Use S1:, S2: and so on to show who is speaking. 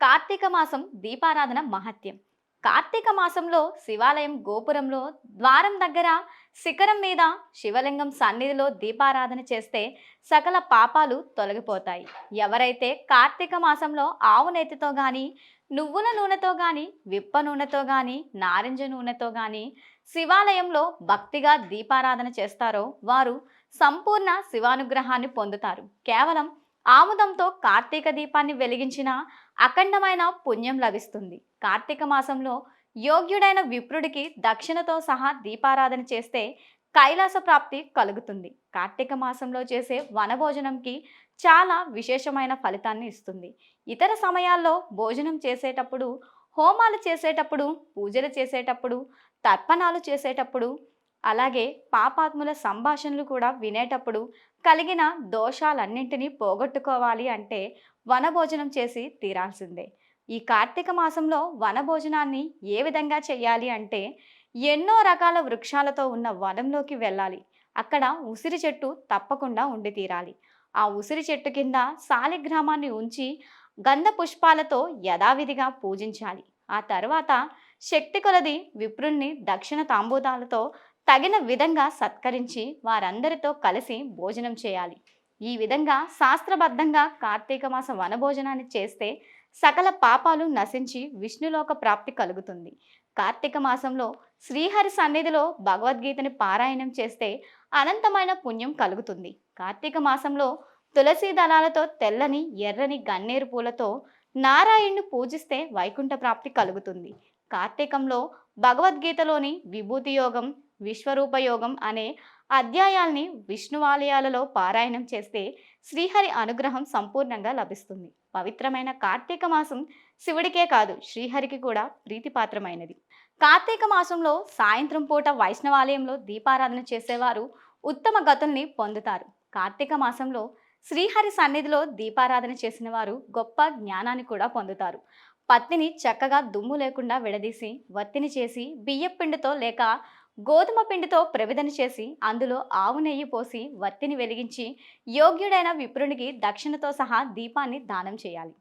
S1: కార్తీక మాసం దీపారాధన మహత్యం. కార్తీక మాసంలో శివాలయం గోపురంలో ద్వారం దగ్గర శిఖరం మీద శివలింగం సన్నిధిలో దీపారాధన చేస్తే సకల పాపాలు తొలగిపోతాయి. ఎవరైతే కార్తీక మాసంలో ఆవు నెత్తితో కానీ నువ్వుల నూనెతో కానీ విప్ప నూనెతో కానీ నారింజ నూనెతో కానీ శివాలయంలో భక్తిగా దీపారాధన చేస్తారో వారు సంపూర్ణ శివానుగ్రహాన్ని పొందుతారు. కేవలం ఆముదంతో కార్తీక దీపాన్ని వెలిగించిన అఖండమైన పుణ్యం లభిస్తుంది. కార్తీక మాసంలో యోగ్యుడైన విప్రుడికి దక్షిణతో సహా దీపారాధన చేస్తే కైలాస ప్రాప్తి కలుగుతుంది. కార్తీక మాసంలో చేసే వనభోజనంకి చాలా విశేషమైన ఫలితాన్ని ఇస్తుంది. ఇతర సమయాల్లో భోజనం చేసేటప్పుడు హోమాలు చేసేటప్పుడు పూజలు చేసేటప్పుడు తర్పణాలు చేసేటప్పుడు అలాగే పాపాత్ముల సంభాషణలు కూడా వినేటప్పుడు కలిగిన దోషాలన్నింటినీ పోగొట్టుకోవాలి అంటే వనభోజనం చేసి తీరాల్సిందే. ఈ కార్తీక మాసంలో వనభోజనాన్ని ఏ విధంగా చేయాలి అంటే ఎన్నో రకాల వృక్షాలతో ఉన్న వనంలోకి వెళ్ళాలి. అక్కడ ఉసిరి చెట్టు తప్పకుండా ఉండి తీరాలి. ఆ ఉసిరి చెట్టు కింద శాలిగ్రామాన్ని ఉంచి గంధ పుష్పాలతో యథావిధిగా పూజించాలి. ఆ తర్వాత శక్తి కొలది విప్రుణ్ణి దక్షిణ తాంబూతాలతో తగిన విధంగా సత్కరించి వారందరితో కలిసి భోజనం చేయాలి. ఈ విధంగా శాస్త్రబద్ధంగా కార్తీక మాస వనభోజనాన్ని చేస్తే సకల పాపాలు నశించి విష్ణులోక ప్రాప్తి కలుగుతుంది. కార్తీక మాసంలో శ్రీహరి సన్నిధిలో భగవద్గీతని పారాయణం చేస్తే అనంతమైన పుణ్యం కలుగుతుంది. కార్తీక మాసంలో తులసి దళాలతో తెల్లని ఎర్రని గన్నేరు పూలతో నారాయణ్ణి పూజిస్తే వైకుంఠ ప్రాప్తి కలుగుతుంది. కార్తీకంలో భగవద్గీతలోని విభూతి యోగం విశ్వరూపయోగం అనే అధ్యాయాల్ని విష్ణువాలయాలలో పారాయణం చేస్తే శ్రీహరి అనుగ్రహం సంపూర్ణంగా లభిస్తుంది. పవిత్రమైన కార్తీక మాసం శివుడికే కాదు శ్రీహరికి కూడా ప్రీతిపాత్రమైనది. కార్తీక మాసంలో సాయంత్రం పూట వైష్ణవాలయంలో దీపారాధన చేసేవారు ఉత్తమ గతుల్ని పొందుతారు. కార్తీక మాసంలో శ్రీహరి సన్నిధిలో దీపారాధన చేసిన వారు గొప్ప జ్ఞానాన్ని కూడా పొందుతారు. పత్తిని చక్కగా దుమ్ము లేకుండా విడదీసి వత్తిని చేసి బియ్యపిండితో లేక గోధుమ పిండితో ప్రవిధన చేసి అందులో ఆవు నెయ్యి పోసి వత్తిని వెలిగించి యోగ్యుడైన విప్రునికి దక్షిణతో సహా దీపాన్ని దానం చేయాలి.